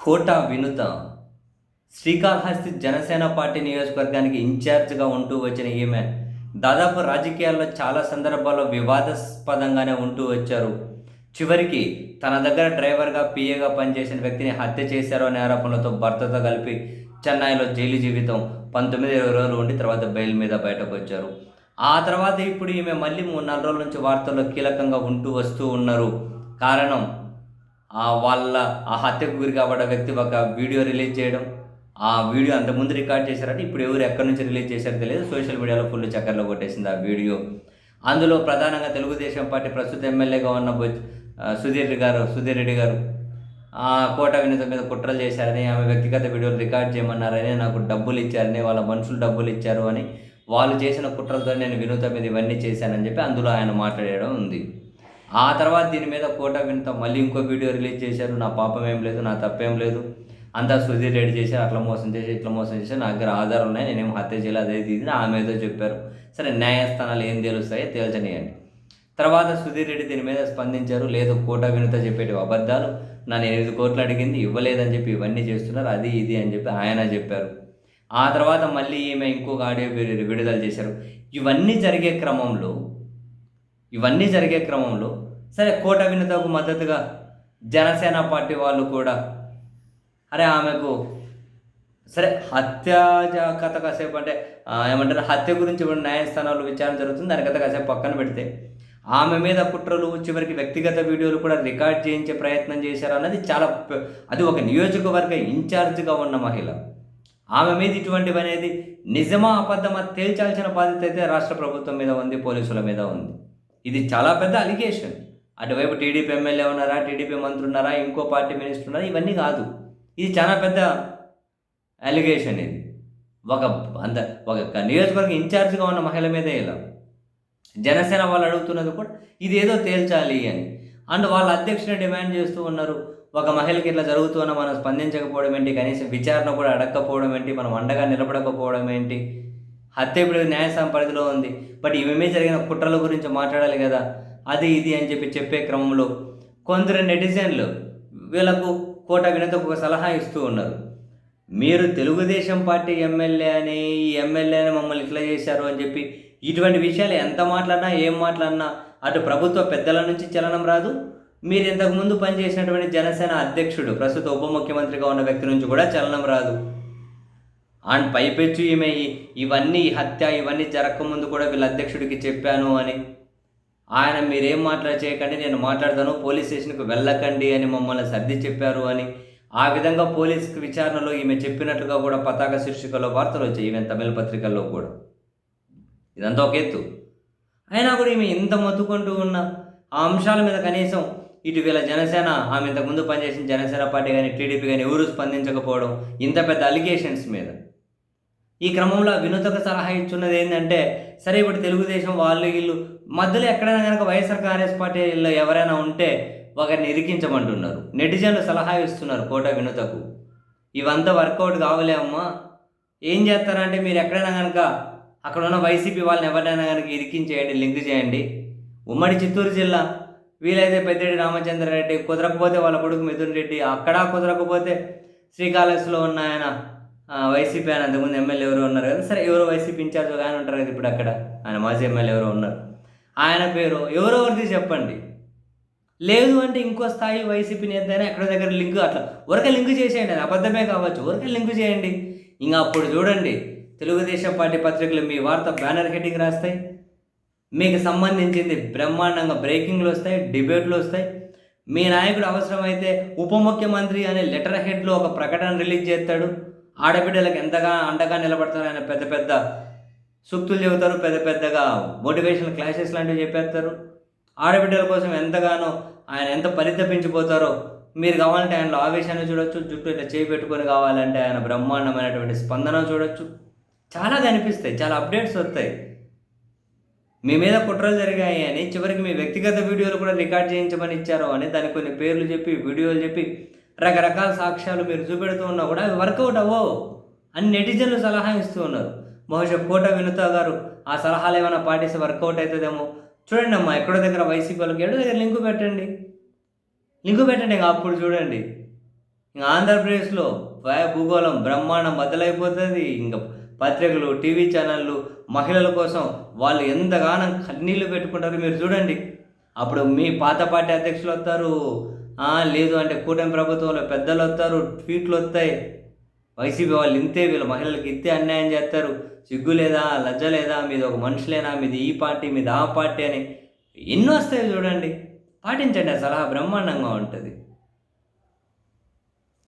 కోట వినుత శ్రీకాళహస్తి జనసేన పార్టీ నియోజకవర్గానికి ఇన్ఛార్జ్గా ఉంటూ వచ్చిన ఈమె దాదాపు రాజకీయాల్లో చాలా సందర్భాల్లో వివాదాస్పదంగానే ఉంటూ వచ్చారు. చివరికి తన దగ్గర డ్రైవర్గా పిఏగా పనిచేసిన వ్యక్తిని హత్య చేశారు అనే ఆరోపణలతో భర్తతో కలిపి చెన్నైలో జైలు జీవితం పంతొమ్మిది ఇరవై రోజులు ఉండి తర్వాత బెయిల్ మీద బయటకు వచ్చారు ఆ తర్వాత ఇప్పుడు ఈమె మళ్ళీ మూడు నాలుగు రోజుల నుంచి వార్తల్లో కీలకంగా ఉంటూ వస్తూ ఉన్నారు. కారణం వాళ్ళ ఆ హత్యకు గురి కాబడ్డ వ్యక్తి ఒక వీడియో రిలీజ్ చేయడం ఆ వీడియో అంతకుముందు రికార్డ్ చేశారంటే ఇప్పుడు ఎవరు ఎక్కడి నుంచి రిలీజ్ చేశారో తెలియదు. సోషల్ మీడియాలో ఫుల్ చక్కర్లో కొట్టేసింది ఆ వీడియో. అందులో ప్రధానంగా తెలుగుదేశం పార్టీ ప్రస్తుత ఎమ్మెల్యేగా ఉన్న సుధీర్ గారు సుధీర్ రెడ్డి గారు ఆ కోట వినత మీద కుట్రలు చేశారని ఆమె వ్యక్తిగత వీడియోలు రికార్డ్ చేయమన్నారని నాకు డబ్బులు ఇచ్చారని వాళ్ళ మనుషులు డబ్బులు ఇచ్చారు అని వాళ్ళు చేసిన కుట్రలతో నేను వినూత మీద ఇవన్నీ చేశానని చెప్పి అందులో ఆయన మాట్లాడడం ఉంది. ఆ తర్వాత దీని మీద కోట వినత మళ్ళీ ఇంకో వీడియో రిలీజ్ చేశారు. నా పాపం ఏం లేదు నా తప్పేం లేదు. అంతా సుధీర్ రెడ్డి చేశారు అట్లా మోసం చేసి ఇట్లా మోసం చేసి నా దగ్గర ఆధారం ఉన్నాయి నేనేం హత్య చేయలేదు అదే ఇది ఆమె ఏదో చెప్పారు. సరే న్యాయస్థానాలు ఏం తేలుస్తాయో తేల్చనియండి. తర్వాత సుధీర్ రెడ్డి దీని మీద స్పందించారు లేదు కోట వినత చెప్పేటి అబద్ధాలు నన్ను ఎనిమిది కోట్లు అడిగింది ఇవ్వలేదని చెప్పి ఇవన్నీ చేస్తున్నారు అది ఇది అని చెప్పి ఆయన చెప్పారు. ఆ తర్వాత మళ్ళీ ఈమె ఇంకొక ఆడియో విడుదల చేశారు. ఇవన్నీ జరిగే క్రమంలో ఇవన్నీ జరిగే క్రమంలో సరే కోట వినతకు మద్దతుగా జనసేన పార్టీ వాళ్ళు కూడా అరే ఆమెకు సరే హత్య కథ కాసేపు అంటే ఏమంటారు హత్య గురించి ఇప్పుడు న్యాయస్థానాల్లో విచారణ జరుగుతుంది. దాని కథ కాసేపు పక్కన పెడితే ఆమె మీద కుట్రలు చివరికి వ్యక్తిగత వీడియోలు కూడా రికార్డ్ చేయించే ప్రయత్నం చేశారు అన్నది చాలా అది ఒక నియోజకవర్గ ఇన్ఛార్జ్గా ఉన్న మహిళ. ఆమె మీద ఇటువంటివి అనేది నిజమా అబద్ధమా తేల్చాల్సిన బాధ్యత అయితే రాష్ట్ర ప్రభుత్వం మీద ఉంది పోలీసుల మీద ఉంది. ఇది చాలా పెద్ద అలిగేషన్. అటువైపు టీడీపీ ఎమ్మెల్యే ఉన్నారా టీడీపీ మంత్రి ఉన్నారా ఇంకో పార్టీ మినిస్టర్ ఉన్నారా ఇవన్నీ కాదు. ఇది చాలా పెద్ద అలిగేషన్ ఇది. ఒక అంత ఒక నియోజకవర్గ ఇన్ఛార్జ్గా ఉన్న మహిళ మీదే ఇలా. జనసేన వాళ్ళు అడుగుతున్నది కూడా ఇది ఏదో తేల్చాలి అని. అండ్ వాళ్ళ అధ్యక్షుని డిమాండ్ చేస్తూ ఉన్నారు. ఒక మహిళకి ఇట్లా జరుగుతున్న మనం స్పందించకపోవడం ఏంటి? కనీసం విచారణ కూడా అడగకపోవడం ఏంటి? మనం అండగా నిలబడకపోవడం ఏంటి? హత్య ఇప్పుడు న్యాయస్థానం పరిధిలో ఉంది. బట్ ఇవేమీ జరిగిన కుట్రల గురించి మాట్లాడాలి కదా. అది ఇది అని చెప్పి చెప్పే క్రమంలో కొందరు నెటిజన్లు వీళ్ళకు కోట వినతకు ఒక సలహా ఇస్తూ ఉన్నారు. మీరు తెలుగుదేశం పార్టీ ఎమ్మెల్యే అని ఈ ఎమ్మెల్యే అని మమ్మల్ని ఇట్లా చేశారు అని చెప్పి ఇటువంటి విషయాలు ఎంత మాట్లాడినా ఏం మాట్లాడినా అటు ప్రభుత్వ పెద్దల నుంచి చలనం రాదు. మీరు ఇంతకుముందు పనిచేసినటువంటి జనసేన అధ్యక్షుడు ప్రస్తుత ఉప ముఖ్యమంత్రిగా ఉన్న వ్యక్తి నుంచి కూడా చలనం రాదు. అండ్ పైపెచ్చు ఈమె ఇవన్నీ ఈ హత్య ఇవన్నీ జరగకముందు కూడా వీళ్ళ అధ్యక్షుడికి చెప్పాను అని ఆయన మీరేం మాట్లాడ చేయకండి నేను మాట్లాడతాను పోలీస్ స్టేషన్కి వెళ్ళకండి అని మమ్మల్ని సర్ది చెప్పారు అని. ఆ విధంగా పోలీస్ విచారణలో ఈమె చెప్పినట్లుగా కూడా పతాక శీర్షికలో వార్తలు వచ్చాయి ఈమె తమిళ పత్రికల్లో కూడా. ఇదంతా ఒక ఎత్తు. అయినా కూడా ఈమె ఇంత మొత్తుకుంటూ ఉన్న ఆ అంశాల మీద కనీసం ఇటు వీళ్ళ జనసేన ఆమె ఇంతకుముందు పనిచేసిన జనసేన పార్టీ కానీ టీడీపీ కానీ ఎవరు స్పందించకపోవడం ఇంత పెద్ద అలిగేషన్స్ మీద. ఈ క్రమంలో వినూతకు సలహా ఇచ్చున్నది ఏంటంటే సరే ఇప్పుడు తెలుగుదేశం వాళ్ళు వీళ్ళు మధ్యలో ఎక్కడైనా కనుక వైఎస్ఆర్ కాంగ్రెస్ పార్టీలో ఎవరైనా ఉంటే ఒకరిని ఇరికించమంటున్నారు. నెటిజన్లు సలహా ఇస్తున్నారు కోట వినుతకు. ఇవంతా వర్కౌట్ కావలేమ్మా ఏం చేస్తారంటే మీరు ఎక్కడైనా కనుక అక్కడ ఉన్న వైసీపీ వాళ్ళని ఎవరైనా కనుక ఇరికించేయండి లింక్ చేయండి. ఉమ్మడి చిత్తూరు జిల్లా వీలైతే పెద్దిరెడ్డి రామచంద్రారెడ్డి కుదరకపోతే వాళ్ళ కొడుకు మిథున్ రెడ్డి అక్కడ కుదరకపోతే శ్రీకాళహస్తిలో ఉన్న ఆయన వైసీపీ అని అంతకుముందు ఎమ్మెల్యే ఎవరో ఉన్నారు కదా. సరే ఎవరో వైసీపీ ఇన్ఛార్జ్ ఒక ఆయన ఉంటారు కదా ఇప్పుడు అక్కడ. ఆయన మాజీ ఎమ్మెల్యే ఎవరో ఉన్నారు. ఆయన పేరు ఎవరో ఎవరిది చెప్పండి. లేదు అంటే ఇంకో స్థాయి వైసీపీ నేత అయినా ఎక్కడో దగ్గర లింక్ అట్లా ఊరకే లింక్ చేసేయండి. అది అబద్ధమే కావచ్చు. ఊరకే లింక్ చేయండి. ఇంకా అప్పుడు చూడండి. తెలుగుదేశం పార్టీ పత్రికలు మీ వార్త బ్యానర్ హెడ్డింగ్ రాస్తాయి. మీకు సంబంధించింది బ్రహ్మాండంగా బ్రేకింగ్లు వస్తాయి డిబేట్లు వస్తాయి. మీ నాయకుడు అవసరమైతే ఉప ముఖ్యమంత్రి అనే లెటర్ హెడ్లో ఒక ప్రకటన రిలీజ్ చేస్తాడు. ఆడబిడ్డలకు ఎంతగా అండగా నిలబడతారు ఆయన పెద్ద పెద్ద సూక్తులు చెబుతారు పెద్ద పెద్దగా మోటివేషన్ క్లాసెస్ లాంటివి చెప్పేస్తారు. ఆడబిడ్డల కోసం ఎంతగానో ఆయన ఎంత పరితపించిపోతారో మీరు కావాలంటే ఆయనలో ఆవేశాన్ని చూడొచ్చు జుట్టు ఇట్లా చేయి పెట్టుకొని కావాలంటే ఆయన బ్రహ్మాండమైనటువంటి స్పందన చూడొచ్చు. చాలా కనిపిస్తాయి చాలా అప్డేట్స్ వస్తాయి. మీ మీద కుట్రలు జరిగాయి అని చివరికి మీ వ్యక్తిగత వీడియోలు కూడా రికార్డ్ చేయించమని ఇచ్చారు అని దానికి కొన్ని పేర్లు చెప్పి వీడియోలు చెప్పి రకరకాల సాక్ష్యాలు మీరు చూపెడుతూ ఉన్నా కూడా అవి వర్కౌట్ అవ్వవు. అని నెటిజన్లు సలహా ఇస్తూ ఉన్నారు. బహుశా కోట వినుత గారు ఆ సలహాలు ఏమైనా పాటిస్తే వర్కౌట్ అవుతుందేమో? చూడండి అమ్మా ఎక్కడో దగ్గర వైసీపీ వాళ్ళకి ఎక్కడో దగ్గర లింకు పెట్టండి. లింకు పెట్టండి ఇంకా అప్పుడు చూడండి. ఇంకా ఆంధ్రప్రదేశ్లో వయ భూగోళం బ్రహ్మాండం బద్దలైపోతుంది. ఇంకా పత్రికలు టీవీ ఛానళ్ళు మహిళల కోసం వాళ్ళు ఎంతగానో కన్నీళ్ళు పెట్టుకుంటారు మీరు చూడండి. అప్పుడు మీ పాత పార్టీ అధ్యక్షులు వస్తారు. లేదు అంటే కూటమి ప్రభుత్వంలో పెద్దలు వస్తారు ట్వీట్లు వస్తాయి వైసీపీ వాళ్ళు ఇంతే వీళ్ళ మహిళలకు ఇంతే అన్యాయం చేస్తారు. సిగ్గు లేదా లజ్జ లేదా మీది ఒక మనుషులేనా మీది ఈ పార్టీ మీది ఆ పార్టీ అని ఎన్నో వస్తాయి చూడండి. పాటించండి ఆ సలహా బ్రహ్మాండంగా ఉంటుంది.